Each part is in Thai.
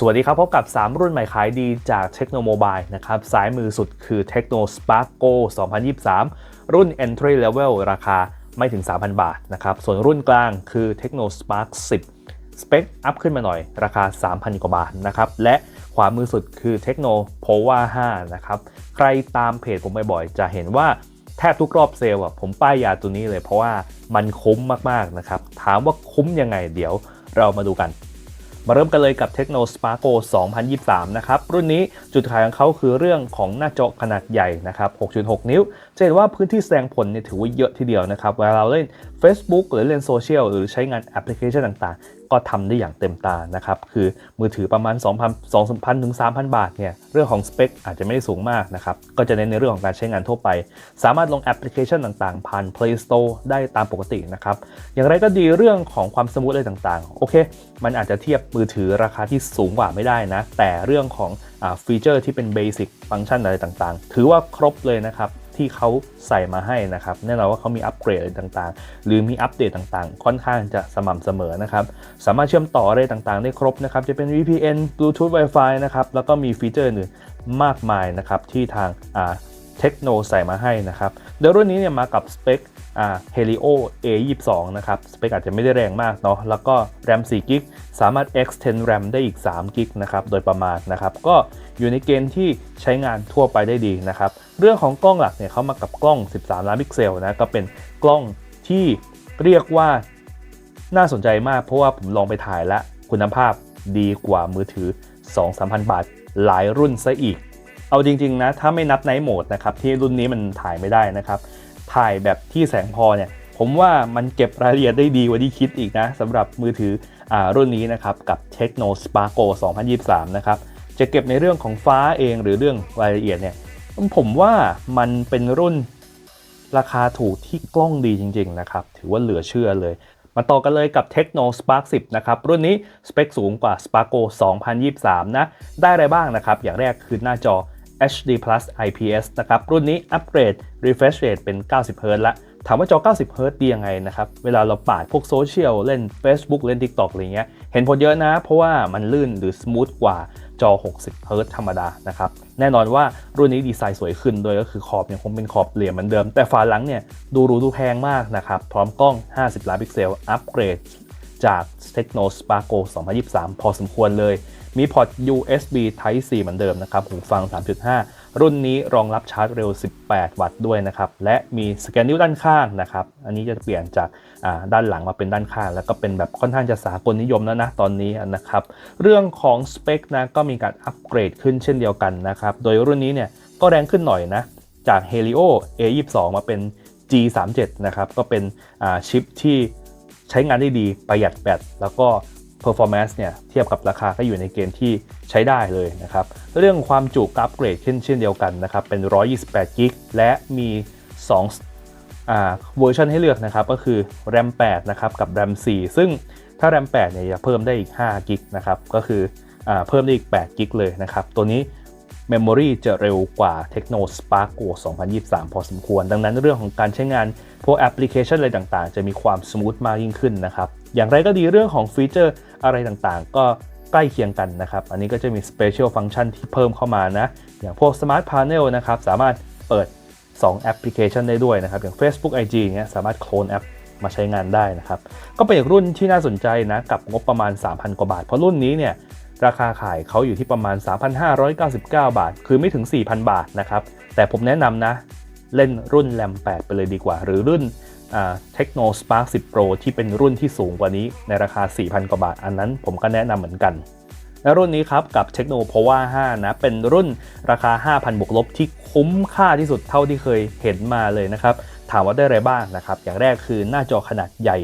สวัสดีครับ พบกับ 3 รุ่นใหม่ขายดีจาก Techno Mobile นะครับซ้ายมือสุดคือ Techno Spark Go 2023 รุ่น Entry Level ราคาไม่ถึง 3,000 บาทนะครับ ส่วนรุ่นกลางคือ Techno Spark 10 สเปคอัพขึ้นมาหน่อย ราคา 3,000 กว่าบาทนะครับ และขวามือสุดคือ Techno Pova 5 นะครับ ใครตามเพจผมบ่อยๆ จะเห็นว่าแทบทุกรอบเซลล์อะผมป้ายยาตัวนี้เลยเพราะว่ามันคุ้มมากๆนะครับ ถามว่าคุ้มยังไงเดี๋ยวเรามาดูกัน มาเริ่มกันเลยกับ Techno Sparko 2023 นะครับ รุ่นนี้จุดขายของเขาคือเรื่องของหน้าจอขนาดใหญ่นะครับ 6.6 นิ้ว จะเห็นว่าพื้นที่แสดงผลเนี่ยถือว่าเยอะทีเดียวนะครับ เวลาเราเล่น Facebook หรือเล่นโซเชียลหรือใช้งานแอปพลิเคชันต่าง ก็ทำได้อย่างเต็มตานะครับ คือมือถือประมาณ 2,000 2,000ถึง3,000 บาทเนี่ยเรื่องของสเปคอาจจะไม่ได้สูงมากนะครับ ก็จะเน้นในเรื่องของการใช้งานทั่วไป สามารถลงแอปพลิเคชันต่างๆ ผ่าน Play Store ได้ตามปกตินะครับ อย่างไรก็ดีเรื่องของความสมูทอะไรต่างๆ โอเค มันอาจจะเทียบมือถือราคาที่สูงกว่าไม่ได้นะ แต่เรื่องของอฟีเจอร์ที่เป็นเบสิกฟังก์ชันอะไรต่างๆ ถือว่าครบเลยนะครับ ที่เขาใส่มาให้นะครับแน่นอนว่าเขามีอัปเกรดอะไรต่างๆ หรือมีอัปเดตต่างๆ ค่อนข้างจะสม่ำเสมอนะครับสามารถเชื่อมต่ออะไรต่างๆ ได้ครบนะครับจะเป็น VPN Bluetooth Wi-Fi นะครับแล้วก็มีฟีเจอร์อื่นมากมายนะครับที่ทางอ่าเทคโนใส่มาให้นะครับโดยรุ่นนี้เนี่ยมากับสเปค Helio A22 นะครับ สเปคอาจจะไม่ได้แรงมากเนาะ แล้วก็ RAM 4 g b สามารถ extend RAM ได้อีก3 g b นะครับ โดยประมาณนะครับ ก็อยู่ในเกณฑ์ที่ใช้งานทั่วไปได้ดีนะครับ เรื่องของกล้องหลักเนี่ยเขามากับกล้อง 13 ล้านพิกเซลนะ ก็เป็นกล้องที่เรียกว่าน่าสนใจมาก เพราะว่าผมลองไปถ่ายแล้วคุณภาพดีกว่ามือถือ 2-3,000 บาท หลายรุ่นซะอีก เอาจริง ๆ นะ ถ้าไม่นับไนท์โหมดนะครับ ที่รุ่นนี้มันถ่ายไม่ได้นะครับ ถ่ายแบบที่แสงพอเนี่ยผมว่ามันเก็บรายละเอียดได้ดีกว่าที่คิดอีกนะสำหรับมือถืออรุ่นนี้นะครับกับ Techno Sparko 2023 นะครับจะเก็บในเรื่องของฟ้าเองหรือเรื่องรายละเอียดเนี่ยผมว่ามันเป็นรุ่นราคาถูกที่กล้องดีจริง ๆ นะครับ ถือว่าเหลือเชื่อเลย มาต่อกันเลยกับ Techno Spark 10 นะครับ รุ่นนี้สเปคสูงกว่า Sparko 2023 นะ ได้อะไรบ้างนะครับ อย่างแรกคือหน้าจอ HD Plus IPS นะครับ รุ่นนี้อัปเกรด refresh rate เป็น 90 Hz ละ ถามว่าจอ 90 Hz ดียังไงนะครับ เวลาเราปาดพวกโซเชียลเล่น Facebook เล่น TikTok อะไรเงี้ย เห็นผลเยอะนะ เพราะว่ามันลื่นหรือสมูทกว่าจอ 60 Hz ธรรมดานะครับ แน่นอนว่ารุ่นนี้ดีไซน์สวยขึ้น โดยก็คือขอบยังคงเป็นขอบเหลี่ยมเหมือนเดิม แต่ฝาหลังเนี่ยดูหรูดูแพงมากนะครับ พร้อมกล้อง 50 ล้านพิกเซล อัปเกรด จาก Techno Sparko 2023 พอสมควรเลย มีพอร์ต USB Type C เหมือนเดิมนะครับ หูฟัง 3.5 รุ่นนี้รองรับชาร์จเร็ว 18 วัตต์ด้วยนะครับ และมีสแกนนิ้วด้านข้างนะครับ อันนี้จะเปลี่ยนจากด้านหลังมาเป็นด้านข้าง แล้วก็เป็นแบบค่อนข้างจะสากลนิยมแล้วนะตอนนี้นะครับ เรื่องของสเปคนะก็มีการอัปเกรดขึ้นเช่นเดียวกันนะครับ โดยรุ่นนี้เนี่ยก็แรงขึ้นหน่อยนะ จาก Helio A22 มาเป็น G37 นะครับ ก็เป็นชิปที่ ใช้งานได้ดีประหยัดแบตแล้วก็ performance เนี่ยเทียบกับราคาก็อยู่ในเกณฑ์ที่ใช้ได้เลยนะครับเรื่องความจุกอัปเกรดขึ้นเช่นเดียวกันนะครับเป็น 128กิกและมี2อ่าเวอร์ชันให้เลือกนะครับก็คือ RAM 8นะครับกับ RAM 4 ซึ่งถ้า RAM 8เนี่ยจะเพิ่มได้อีก5กิกนะครับก็คืออ่าเพิ่มได้อีก8กิกเลยนะครับตัวนี้ Memory จะเร็วกว่า Techno Spark Go 2023 พอสมควร ดังนั้นเรื่องของการใช้งานพวกแอปพลิเคชันอะไรต่างๆ จะมีความสมูทมากยิ่งขึ้นนะครับ อย่างไรก็ดีเรื่องของฟีเจอร์อะไรต่างๆ ก็ใกล้เคียงกันนะครับ อันนี้ก็จะมี Special Function ที่เพิ่มเข้ามานะ อย่างพวก Smart Panel นะครับสามารถเปิด 2 แอปพลิเคชันได้ด้วยนะครับ อย่าง Facebook IG เงี้ยสามารถโคลนแอปมาใช้งานได้นะครับ ก็เป็นอีกรุ่นที่น่าสนใจนะ กับงบประมาณ 3,000 กว่าบาท เพราะรุ่นนี้เนี่ย ราคาขายเขาอยู่ที่ประมาณ 3,599 บาท คือไม่ถึง 4,000 บาทนะครับ แต่ผมแนะนำนะ เล่นรุ่นแรม8ไปเลยดีกว่า หรือรุ่นเทคโนสปาร์ค10 Pro ที่เป็นรุ่นที่สูงกว่านี้ในราคา 4,000 กว่าบาท อันนั้นผมก็แนะนำเหมือนกันและรุ่นนี้ครับกับ Techno Pova 5 นะ เป็นรุ่นราคา 5,000 บวกลบที่คุ้มค่าที่สุดเท่าที่เคยเห็นมาเลยนะครับ ถามว่าได้อะไรบ้างนะครับ อย่างแรกคือหน้าจอขนาดใหญ่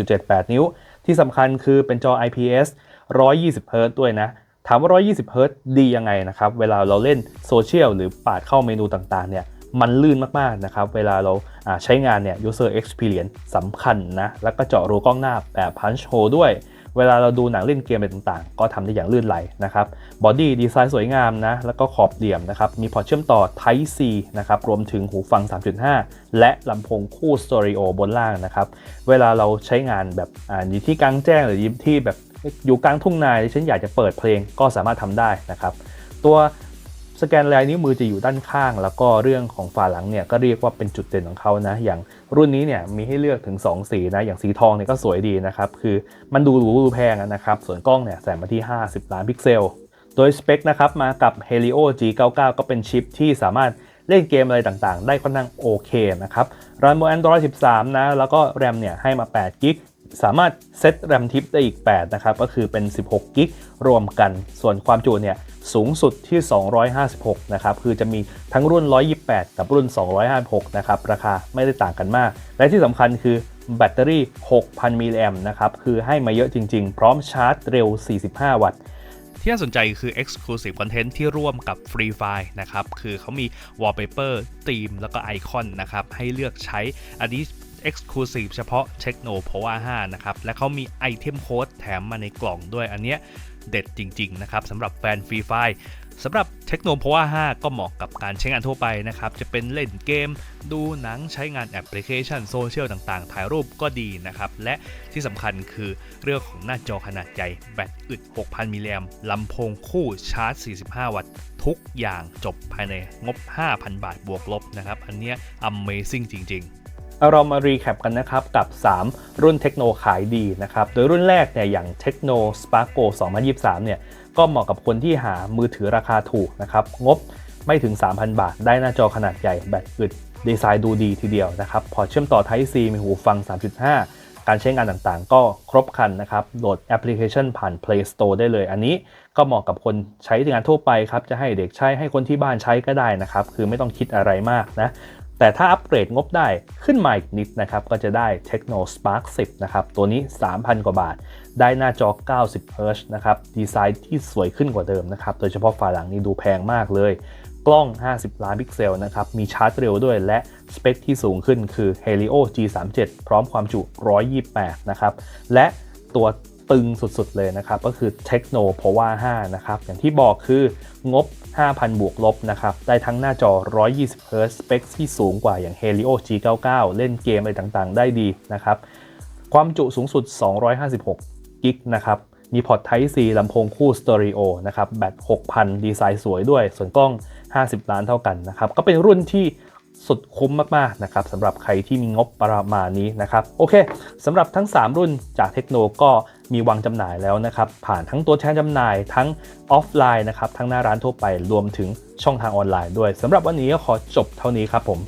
6.78 นิ้ว ที่สำคัญคือเป็นจอ IPS 120 Hz ด้วยนะ ถามว่า 120 Hz ดียังไงนะครับ เวลาเราเล่นโซเชียลหรือปาดเข้าเมนูต่างๆเนี่ยมันลื่นมากๆนะครับ เวลาเราใช้งานเนี่ย user experience สำคัญนะ แล้วก็เจาะรูกล้องหน้าแบบ punch hole ด้วย เวลาเราดูหนังเล่นเกมอะไรต่างๆ ก็ทำได้อย่างลื่นไหลนะครับ บอดี้ดีไซน์สวยงามนะ แล้วก็ขอบเหลี่ยมนะครับ มีพอร์ตเชื่อมต่อ Type C นะครับ รวมถึงหูฟัง 3.5 และลำโพงคู่สเตอริโอบนล่างนะครับ เวลาเราใช้งานแบบอ่าอยู่ที่กลางแจ้งหรือที่แบบ อยู่กลางทุ่งนาฉันอยากจะเปิดเพลงก็สามารถทำได้นะครับ ตัวสแกนลายนิ้วมือจะอยู่ด้านข้าง แล้วก็เรื่องของฝาหลังเนี่ยก็เรียกว่าเป็นจุดเด่นของเขานะ อย่างรุ่นนี้เนี่ยมีให้เลือกถึง 2 สีนะ อย่างสีทองเนี่ยก็สวยดีนะครับ คือมันดูหรูดูแพงนะครับ ส่วนกล้องเนี่ยแสงมาที่ 50 ล้านพิกเซล โดยสเปคนะครับมากับ Helio G99 ก็เป็นชิปที่สามารถเล่นเกมอะไรต่างๆ ได้ค่อนข้างโอเคนะครับรันบน Android 13 นะ แล้วก็แรมเนี่ยให้มา8กิก สามารถเซตแรมทิปได้อีก 8 นะครับ ก็คือเป็น 16 กิกรวมกัน ส่วนความจุเนี่ยสูงสุดที่ 256 นะครับ คือจะมีทั้งรุ่น 128 กับรุ่น 256 นะครับ ราคาไม่ได้ต่างกันมาก และที่สำคัญคือแบตเตอรี่ 6,000 มิลลิแอมนะครับ คือให้มาเยอะจริง ๆ พร้อมชาร์จเร็ว 45 วัตต์ที่น่าสนใจคือ Exclusive Content ที่ร่วมกับ Free Fire นะครับ คือเขามี Wallpaper ธีมแล้วก็ไอคอนนะครับ ให้เลือกใช้ อันนี้ Exclusive เฉพาะ Techno Power 5 นะครับ และเขามีไอเทมโค้ดแถมมาในกล่องด้วยอันเนี้ยเด็ดจริง ๆ นะครับสำหรับแฟน Free Fire สำหรับ Techno Power 5ก็เหมาะกับการใช้งานทั่วไปนะครับ จะเป็นเล่นเกม ดูหนังใช้งานแอปพลิเคชันโซเชียลต่างๆ ถ่ายรูปก็ดีนะครับ และที่สำคัญคือเรื่องของหน้าจอขนาดใหญ่ แบตอึด 6,000 มิลลิแอมลำโพงคู่ชาร์จ 45 วัตต์ ทุกอย่างจบภายในงบ 5,000 บาทบวกลบนะครับ อันเนี้ย Amazing จริง ๆ เรามารีแคปกันนะครับกับ 3 รุ่นเทคโนขายดีนะครับ โดยรุ่นแรกเนี่ยอย่าง Tecno Sparko 2023 เนี่ยก็เหมาะกับคนที่หามือถือราคาถูกนะครับ งบไม่ถึง 3,000 บาท ได้หน้าจอขนาดใหญ่แบตอึดดีไซน์ดูดีทีเดียวนะครับพอเชื่อมต่อ Type C มีหูฟัง 3.5 การใช้งานต่างๆ ก็ครบครันนะครับ โหลดแอปพลิเคชันผ่าน Play Store ได้เลย อันนี้ก็เหมาะกับคนใช้งานทั่วไปครับ จะให้เด็กใช้ให้คนที่บ้านใช้ก็ได้นะครับ คือไม่ต้องคิดอะไรมากนะ แต่ถ้าอัปเกรดงบได้ขึ้นมาอีกนิดนะครับก็จะได้ Techno Spark 10 นะครับ ตัวนี้ 3,000 กว่าบาท ได้หน้าจอ 90 Hz นะครับ ดีไซน์ที่สวยขึ้นกว่าเดิมนะครับ โดยเฉพาะฝาหลังนี่ดูแพงมากเลย กล้อง 50 ล้านพิกเซลนะครับ มีชาร์จเร็วด้วยและสเปคที่สูงขึ้นคือ Helio G37 พร้อมความจุ 128 นะครับ และตัวตึงสุดๆเลยนะครับ ก็คือ Techno Pova 5นะครับ อย่างที่บอกคืองบ 5,000 บวกลบนะครับ ได้ทั้งหน้าจอ 120 Hz สเปคที่สูงกว่าอย่าง Helio G99 เล่นเกมอะไรต่างๆ ได้ดีนะครับ ความจุสูงสุด 256 กิกนะครับ มีพอร์ต Type C ลำโพงคู่สเตอริโอนะครับ แบต 6,000 ดีไซน์สวยด้วย ส่วนกล้อง 50 ล้านเท่ากันนะครับ ก็เป็นรุ่นที่ สุดคุ้มมากๆนะครับสำหรับใครที่มีงบประมาณนี้นะครับโอเคสำหรับทั้ง 3 รุ่นจากเทคโนก็มีวางจำหน่ายแล้วนะครับ ผ่านทั้งตัวแทนจำหน่ายทั้งออฟไลน์นะครับทั้งหน้าร้านทั่วไปรวมถึงช่องทางออนไลน์ด้วยสำหรับวันนี้ก็ขอจบเท่านี้ครับผม